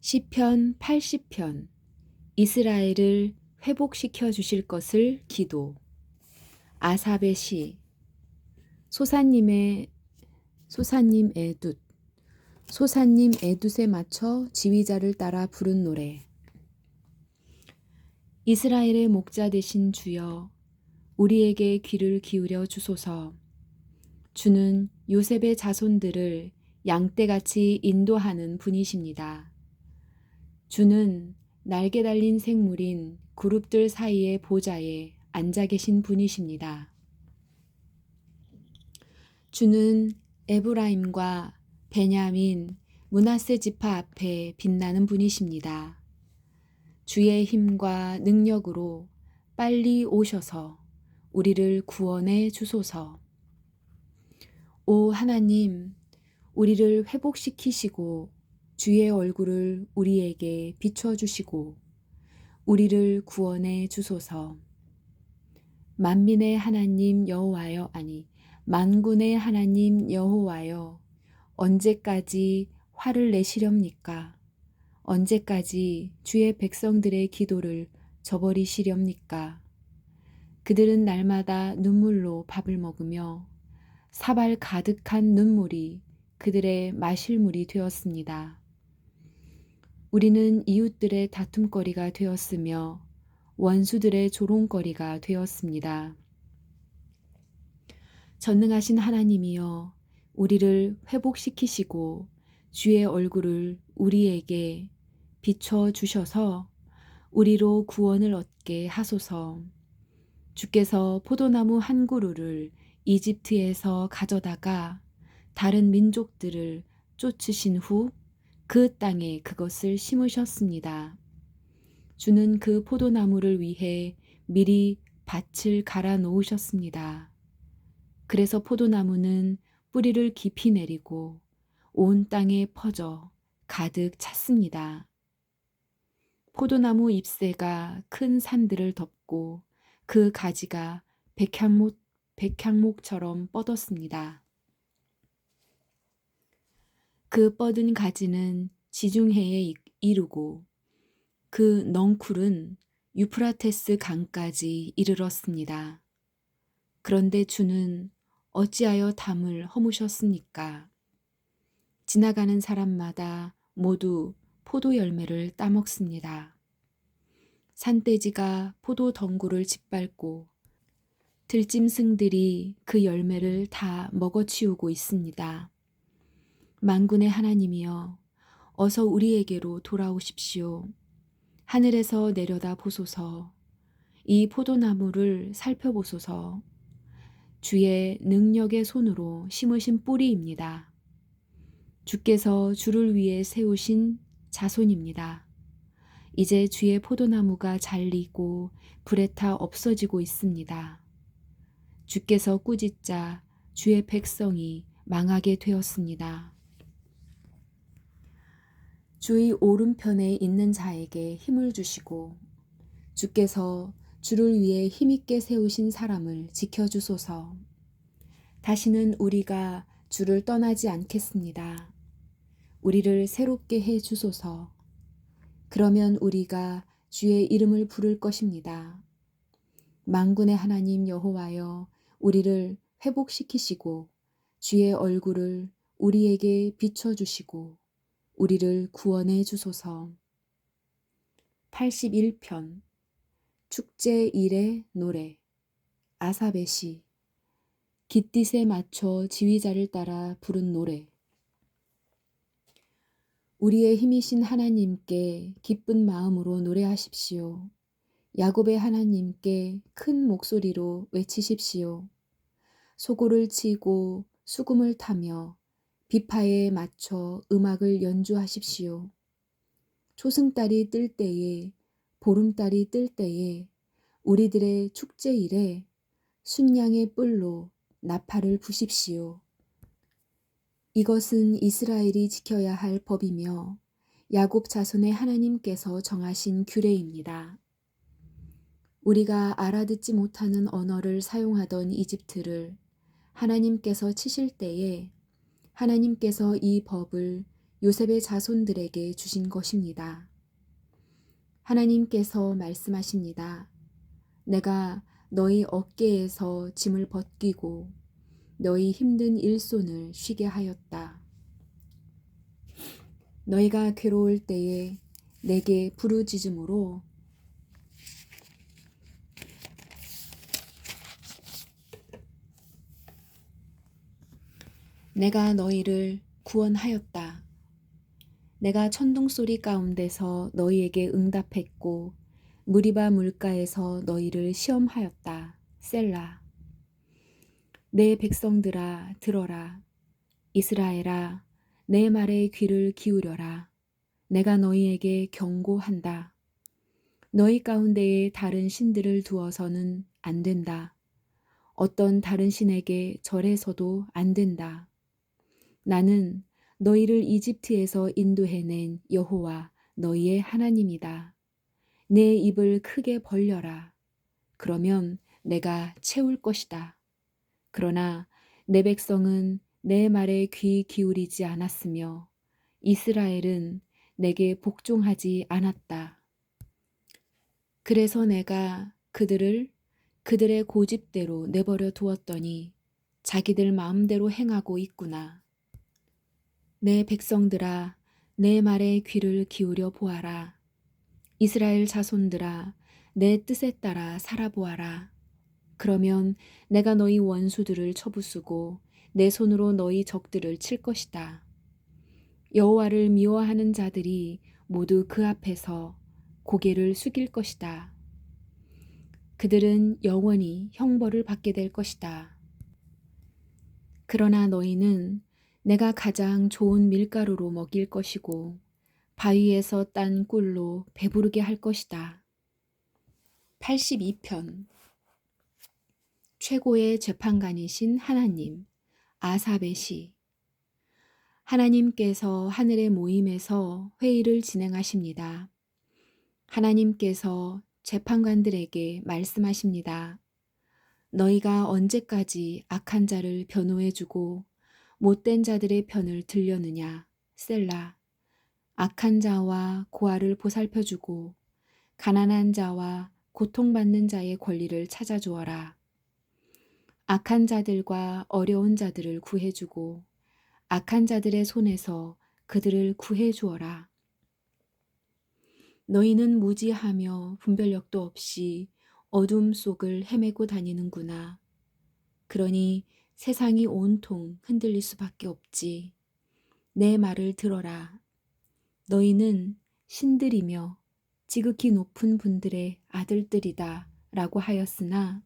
시편 80편. 이스라엘을 회복시켜 주실 것을 기도. 아삽의 시. 소사님의 소사님 에둡 소사님 에둡에 맞춰 지휘자를 따라 부른 노래. 이스라엘의 목자 되신 주여 우리에게 귀를 기울여 주소서. 주는 요셉의 자손들을 양떼같이 인도하는 분이십니다. 주는 날개 달린 생물인 그룹들 사이의 보좌에 앉아 계신 분이십니다. 주는 에브라임과 베냐민, 문하세 지파 앞에 빛나는 분이십니다. 주의 힘과 능력으로 빨리 오셔서 우리를 구원해 주소서. 오 하나님, 우리를 회복시키시고 주의 얼굴을 우리에게 비춰주시고 우리를 구원해 주소서. 만민의 하나님 여호와여 아니 만군의 하나님 여호와여 언제까지 화를 내시렵니까? 언제까지 주의 백성들의 기도를 저버리시렵니까? 그들은 날마다 눈물로 밥을 먹으며 사발 가득한 눈물이 그들의 마실 물이 되었습니다. 우리는 이웃들의 다툼거리가 되었으며 원수들의 조롱거리가 되었습니다. 전능하신 하나님이여 우리를 회복시키시고 주의 얼굴을 우리에게 비춰 주셔서 우리로 구원을 얻게 하소서. 주께서 포도나무 한 그루를 이집트에서 가져다가 다른 민족들을 쫓으신 후 그 땅에 그것을 심으셨습니다. 주는 그 포도나무를 위해 미리 밭을 갈아 놓으셨습니다. 그래서 포도나무는 뿌리를 깊이 내리고 온 땅에 퍼져 가득 찼습니다. 포도나무 잎새가 큰 산들을 덮고 그 가지가 백향목, 백향목처럼 뻗었습니다. 그 뻗은 가지는 지중해에 이르고 그 넝쿨은 유프라테스 강까지 이르렀습니다. 그런데 주는 어찌하여 담을 허무셨습니까? 지나가는 사람마다 모두 포도 열매를 따먹습니다. 산돼지가 포도 덩굴을 짓밟고 들짐승들이 그 열매를 다 먹어치우고 있습니다. 만군의 하나님이여, 어서 우리에게로 돌아오십시오. 하늘에서 내려다 보소서. 이 포도나무를 살펴보소서. 주의 능력의 손으로 심으신 뿌리입니다. 주께서 주를 위해 세우신 자손입니다. 이제 주의 포도나무가 잘리고 불에 타 없어지고 있습니다. 주께서 꾸짖자 주의 백성이 망하게 되었습니다. 주의 오른편에 있는 자에게 힘을 주시고 주께서 주를 위해 힘있게 세우신 사람을 지켜주소서. 다시는 우리가 주를 떠나지 않겠습니다. 우리를 새롭게 해 주소서. 그러면 우리가 주의 이름을 부를 것입니다. 망군의 하나님 여호와여 우리를 회복시키시고 주의 얼굴을 우리에게 비춰 주시고 우리를 구원해 주소서. 81편 축제 일의 노래 아사베 시 깃딧에 맞춰 지휘자를 따라 부른 노래 우리의 힘이신 하나님께 기쁜 마음으로 노래하십시오. 야곱의 하나님께 큰 목소리로 외치십시오. 소고를 치고 수금을 타며 비파에 맞춰 음악을 연주하십시오. 초승달이 뜰 때에 보름달이 뜰 때에 우리들의 축제일에 순양의 뿔로 나팔을 부십시오. 이것은 이스라엘이 지켜야 할 법이며 야곱 자손의 하나님께서 정하신 규례입니다. 우리가 알아듣지 못하는 언어를 사용하던 이집트를 하나님께서 치실 때에 하나님께서 이 법을 요셉의 자손들에게 주신 것입니다. 하나님께서 말씀하십니다. 내가 너희 어깨에서 짐을 벗기고 너희 힘든 일손을 쉬게 하였다. 너희가 괴로울 때에 내게 부르짖음으로 내가 너희를 구원하였다. 내가 천둥 소리 가운데서 너희에게 응답했고 무리바 물가에서 너희를 시험하였다. 셀라. 내 백성들아 들어라. 이스라엘아 내 말에 귀를 기울여라. 내가 너희에게 경고한다. 너희 가운데에 다른 신들을 두어서는 안 된다. 어떤 다른 신에게 절해서도 안 된다. 나는 너희를 이집트에서 인도해낸 여호와 너희의 하나님이다. 내 입을 크게 벌려라. 그러면 내가 채울 것이다. 그러나 내 백성은 내 말에 귀 기울이지 않았으며 이스라엘은 내게 복종하지 않았다. 그래서 내가 그들을 그들의 고집대로 내버려 두었더니 자기들 마음대로 행하고 있구나. 내 백성들아, 내 말에 귀를 기울여 보아라. 이스라엘 자손들아, 내 뜻에 따라 살아보아라. 그러면 내가 너희 원수들을 쳐부수고 내 손으로 너희 적들을 칠 것이다. 여호와를 미워하는 자들이 모두 그 앞에서 고개를 숙일 것이다. 그들은 영원히 형벌을 받게 될 것이다. 그러나 너희는 내가 가장 좋은 밀가루로 먹일 것이고 바위에서 딴 꿀로 배부르게 할 것이다. 82편 최고의 재판관이신 하나님 아사베 시 하나님께서 하늘의 모임에서 회의를 진행하십니다. 하나님께서 재판관들에게 말씀하십니다. 너희가 언제까지 악한 자를 변호해주고 못된 자들의 편을 들려느냐, 셀라. 악한 자와 고아를 보살펴 주고 가난한 자와 고통받는 자의 권리를 찾아 주어라. 악한 자들과 어려운 자들을 구해 주고 악한 자들의 손에서 그들을 구해 주어라. 너희는 무지하며 분별력도 없이 어둠 속을 헤매고 다니는구나. 그러니 세상이 온통 흔들릴 수밖에 없지. 내 말을 들어라. 너희는 신들이며 지극히 높은 분들의 아들들이다 라고 하였으나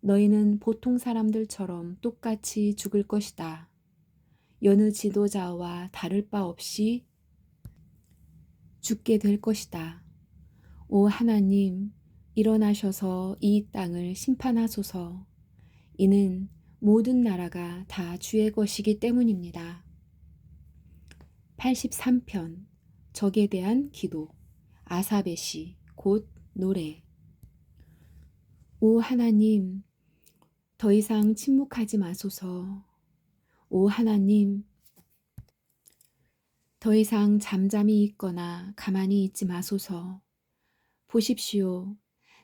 너희는 보통 사람들처럼 똑같이 죽을 것이다. 여느 지도자와 다를 바 없이 죽게 될 것이다. 오 하나님, 일어나셔서 이 땅을 심판하소서. 이는 모든 나라가 다 주의 것이기 때문입니다. 83편 적에 대한 기도 아사베시 곧 노래 오 하나님 더 이상 침묵하지 마소서 오 하나님 더 이상 잠잠히 있거나 가만히 있지 마소서. 보십시오.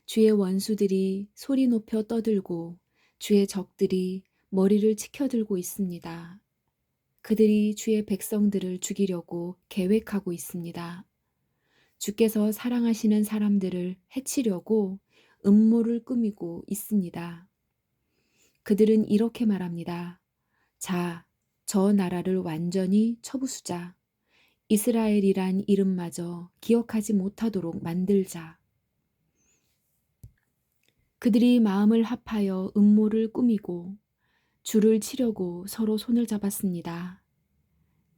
주의 원수들이 소리 높여 떠들고 주의 적들이 머리를 치켜들고 있습니다. 그들이 주의 백성들을 죽이려고 계획하고 있습니다. 주께서 사랑하시는 사람들을 해치려고 음모를 꾸미고 있습니다. 그들은 이렇게 말합니다. 자, 저 나라를 완전히 쳐부수자. 이스라엘이란 이름마저 기억하지 못하도록 만들자. 그들이 마음을 합하여 음모를 꾸미고 줄을 치려고 서로 손을 잡았습니다.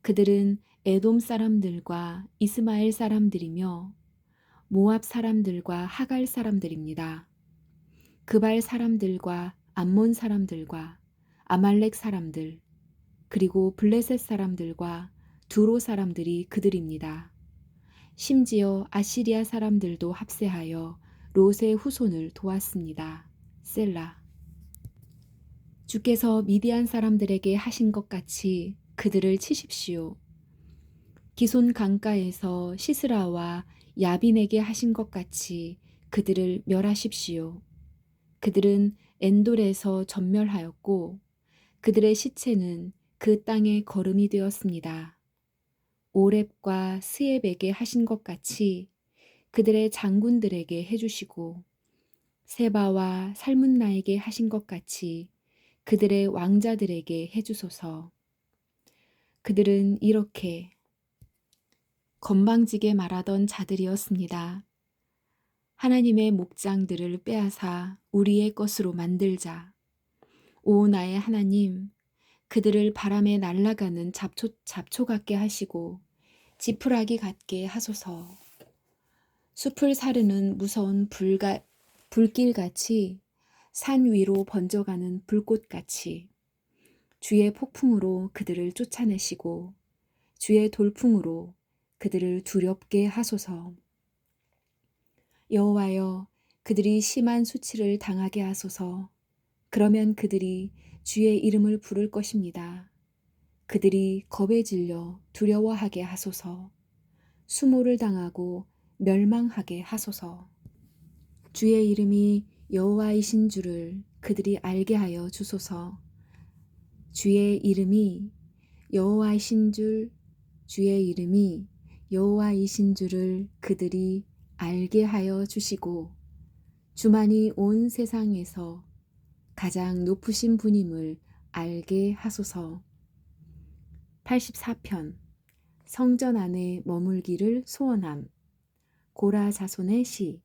그들은 에돔 사람들과 이스마엘 사람들이며 모압 사람들과 하갈 사람들입니다. 그발 사람들과 암몬 사람들과 아말렉 사람들 그리고 블레셋 사람들과 두로 사람들이 그들입니다. 심지어 아시리아 사람들도 합세하여 롯의 후손을 도왔습니다. 셀라. 주께서 미디안 사람들에게 하신 것 같이 그들을 치십시오. 기손 강가에서 시스라와 야빈에게 하신 것 같이 그들을 멸하십시오. 그들은 엔돌에서 전멸하였고 그들의 시체는 그 땅의 거름이 되었습니다. 오렙과 스엡에게 하신 것 같이 그들의 장군들에게 해주시고 세바와 살문나에게 하신 것 같이 그들의 왕자들에게 해주소서. 그들은 이렇게 건방지게 말하던 자들이었습니다. 하나님의 목장들을 빼앗아 우리의 것으로 만들자. 오 나의 하나님, 그들을 바람에 날아가는 잡초, 잡초 같게 하시고 지푸라기 같게 하소서. 숲을 사르는 무서운 불가, 불길같이 산 위로 번져가는 불꽃같이 주의 폭풍으로 그들을 쫓아내시고 주의 돌풍으로 그들을 두렵게 하소서. 여호와여 그들이 심한 수치를 당하게 하소서. 그러면 그들이 주의 이름을 부를 것입니다. 그들이 겁에 질려 두려워하게 하소서. 수모를 당하고 멸망하게 하소서. 주의 이름이 여호와이신 줄을 그들이 알게 하여 주소서. 주의 이름이 여호와이신 줄 주의 이름이 여호와이신 줄을 그들이 알게 하여 주시고 주만이 온 세상에서 가장 높으신 분임을 알게 하소서. 84편 성전 안에 머물기를 소원함 고라 자손의 시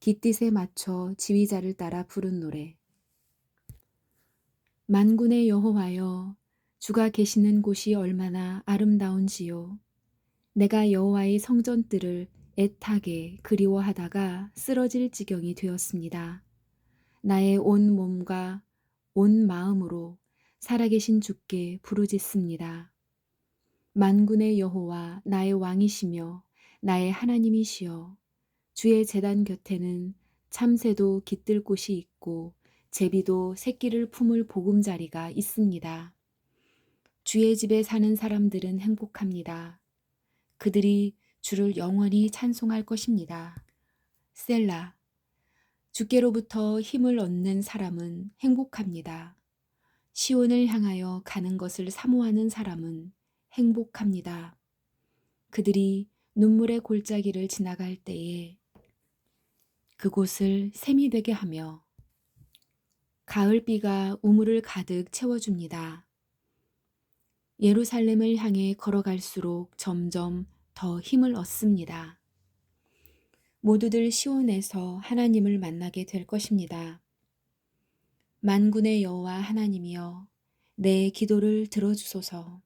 깃딧에 맞춰 지휘자를 따라 부른 노래 만군의 여호와여 주가 계시는 곳이 얼마나 아름다운지요 내가 여호와의 성전들을 애타게 그리워하다가 쓰러질 지경이 되었습니다. 나의 온 몸과 온 마음으로 살아계신 주께 부르짖습니다. 만군의 여호와 나의 왕이시며 나의 하나님이시여 주의 재단 곁에는 참새도 깃들 곳이 있고 제비도 새끼를 품을 보금자리가 있습니다. 주의 집에 사는 사람들은 행복합니다. 그들이 주를 영원히 찬송할 것입니다. 셀라. 주께로부터 힘을 얻는 사람은 행복합니다. 시온을 향하여 가는 것을 사모하는 사람은 행복합니다. 그들이 눈물의 골짜기를 지나갈 때에 그곳을 샘이 되게 하며 가을비가 우물을 가득 채워줍니다. 예루살렘을 향해 걸어갈수록 점점 더 힘을 얻습니다. 모두들 시온에서 하나님을 만나게 될 것입니다. 만군의 여호와 하나님이여 내 기도를 들어주소서.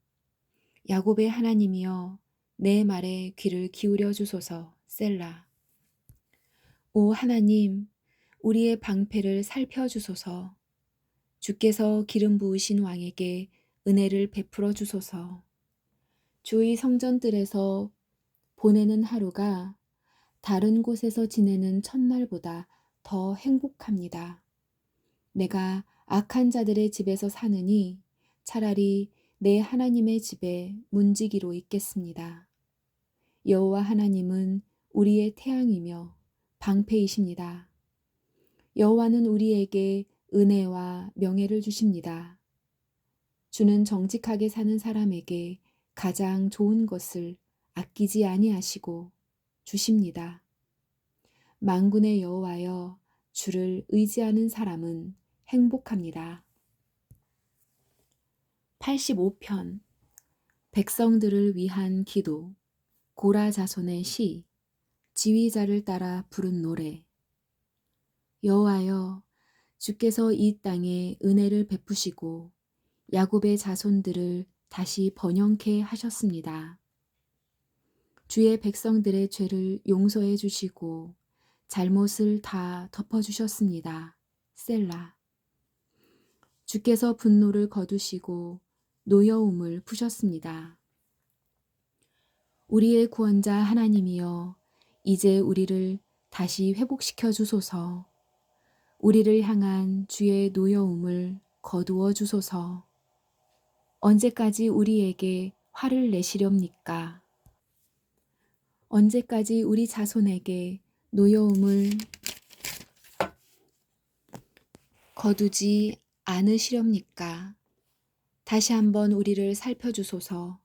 야곱의 하나님이여 내 말에 귀를 기울여 주소서. 셀라. 오 하나님, 우리의 방패를 살펴 주소서. 주께서 기름 부으신 왕에게 은혜를 베풀어 주소서. 주의 성전들에서 보내는 하루가 다른 곳에서 지내는 첫날보다 더 행복합니다. 내가 악한 자들의 집에서 사느니 차라리 내 하나님의 집에 문지기로 있겠습니다. 여호와 하나님은 우리의 태양이며 방패이십니다. 여호와는 우리에게 은혜와 명예를 주십니다. 주는 정직하게 사는 사람에게 가장 좋은 것을 아끼지 아니하시고 주십니다. 만군의 여호와여 주를 의지하는 사람은 행복합니다. 85편 백성들을 위한 기도 고라 자손의 시 지휘자를 따라 부른 노래 여호와여 주께서 이 땅에 은혜를 베푸시고 야곱의 자손들을 다시 번영케 하셨습니다. 주의 백성들의 죄를 용서해 주시고 잘못을 다 덮어 주셨습니다. 셀라. 주께서 분노를 거두시고 노여움을 푸셨습니다. 우리의 구원자 하나님이여 이제 우리를 다시 회복시켜 주소서. 우리를 향한 주의 노여움을 거두어 주소서. 언제까지 우리에게 화를 내시렵니까? 언제까지 우리 자손에게 노여움을 거두지 않으시렵니까? 다시 한번 우리를 살펴주소서.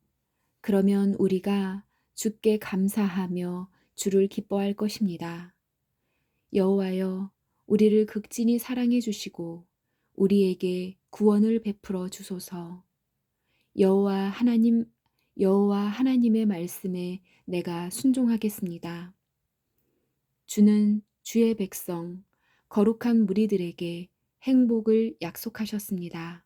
그러면 우리가 주께 감사하며 주를 기뻐할 것입니다. 여호와여, 우리를 극진히 사랑해 주시고 우리에게 구원을 베풀어 주소서. 여호와 하나님 여호와 하나님의 말씀에 내가 순종하겠습니다. 주는 주의 백성 거룩한 무리들에게 행복을 약속하셨습니다.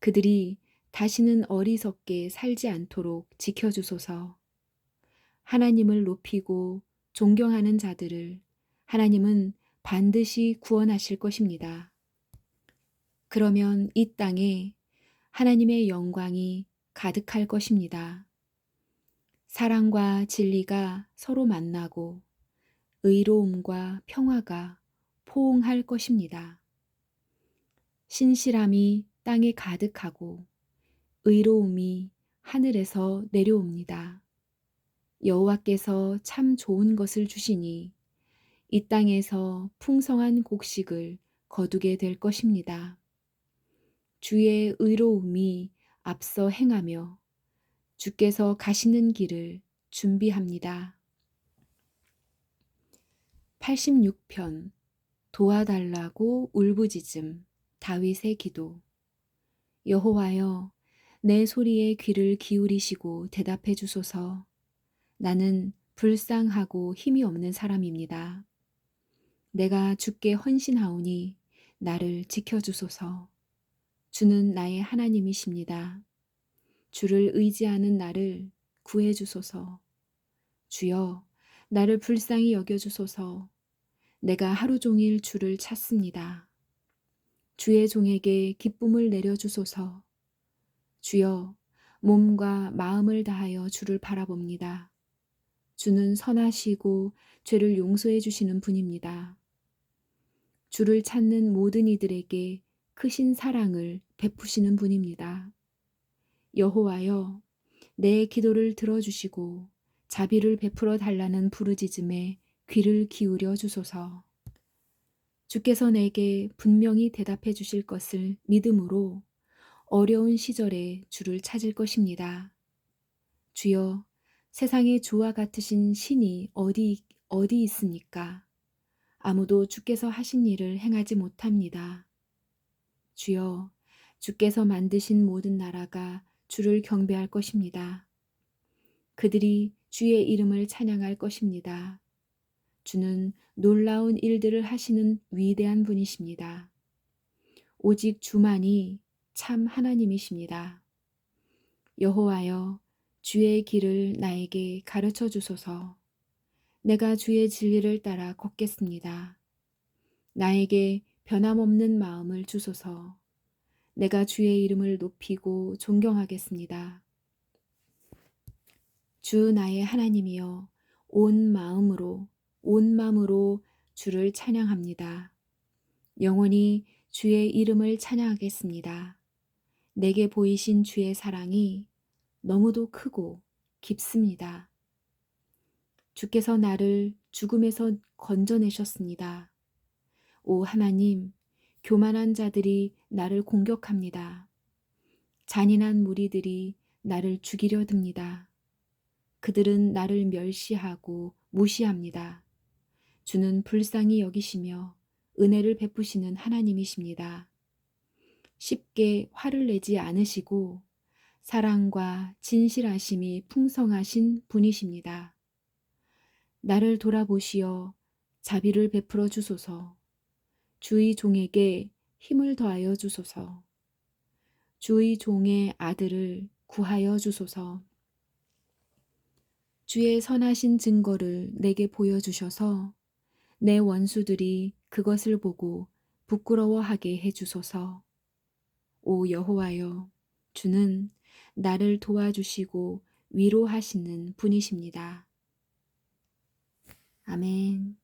그들이 다시는 어리석게 살지 않도록 지켜주소서. 하나님을 높이고 존경하는 자들을 하나님은 반드시 구원하실 것입니다. 그러면 이 땅에 하나님의 영광이 가득할 것입니다. 사랑과 진리가 서로 만나고 의로움과 평화가 포옹할 것입니다. 신실함이 땅에 가득하고 의로움이 하늘에서 내려옵니다. 여호와께서 참 좋은 것을 주시니 이 땅에서 풍성한 곡식을 거두게 될 것입니다. 주의 의로움이 앞서 행하며 주께서 가시는 길을 준비합니다. 86편 도와달라고 울부짖음 다윗의 기도 여호와여 내 소리에 귀를 기울이시고 대답해 주소서 나는 불쌍하고 힘이 없는 사람입니다. 내가 주께 헌신하오니 나를 지켜주소서. 주는 나의 하나님이십니다. 주를 의지하는 나를 구해주소서. 주여, 나를 불쌍히 여겨주소서. 내가 하루 종일 주를 찾습니다. 주의 종에게 기쁨을 내려주소서. 주여, 몸과 마음을 다하여 주를 바라봅니다. 주는 선하시고 죄를 용서해 주시는 분입니다. 주를 찾는 모든 이들에게 크신 사랑을 베푸시는 분입니다. 여호와여, 내 기도를 들어주시고 자비를 베풀어 달라는 부르짖음에 귀를 기울여 주소서. 주께서 내게 분명히 대답해 주실 것을 믿음으로 어려운 시절에 주를 찾을 것입니다. 주여, 세상에 주와 같으신 신이 어디, 어디 있습니까? 아무도 주께서 하신 일을 행하지 못합니다. 주여, 주께서 만드신 모든 나라가 주를 경배할 것입니다. 그들이 주의 이름을 찬양할 것입니다. 주는 놀라운 일들을 하시는 위대한 분이십니다. 오직 주만이 참 하나님이십니다. 여호와여, 주의 길을 나에게 가르쳐 주소서. 내가 주의 진리를 따라 걷겠습니다. 나에게 변함없는 마음을 주소서. 내가 주의 이름을 높이고 존경하겠습니다. 주 나의 하나님이여 온 마음으로 온 마음으로 주를 찬양합니다. 영원히 주의 이름을 찬양하겠습니다. 내게 보이신 주의 사랑이 너무도 크고 깊습니다. 주께서 나를 죽음에서 건져내셨습니다. 오 하나님, 교만한 자들이 나를 공격합니다. 잔인한 무리들이 나를 죽이려 듭니다. 그들은 나를 멸시하고 무시합니다. 주는 불쌍히 여기시며 은혜를 베푸시는 하나님이십니다. 쉽게 화를 내지 않으시고 사랑과 진실하심이 풍성하신 분이십니다. 나를 돌아보시어 자비를 베풀어 주소서. 주의 종에게 힘을 더하여 주소서. 주의 종의 아들을 구하여 주소서. 주의 선하신 증거를 내게 보여주셔서 내 원수들이 그것을 보고 부끄러워하게 해주소서. 오 여호와여, 주는 나를 도와주시고 위로하시는 분이십니다. 아멘.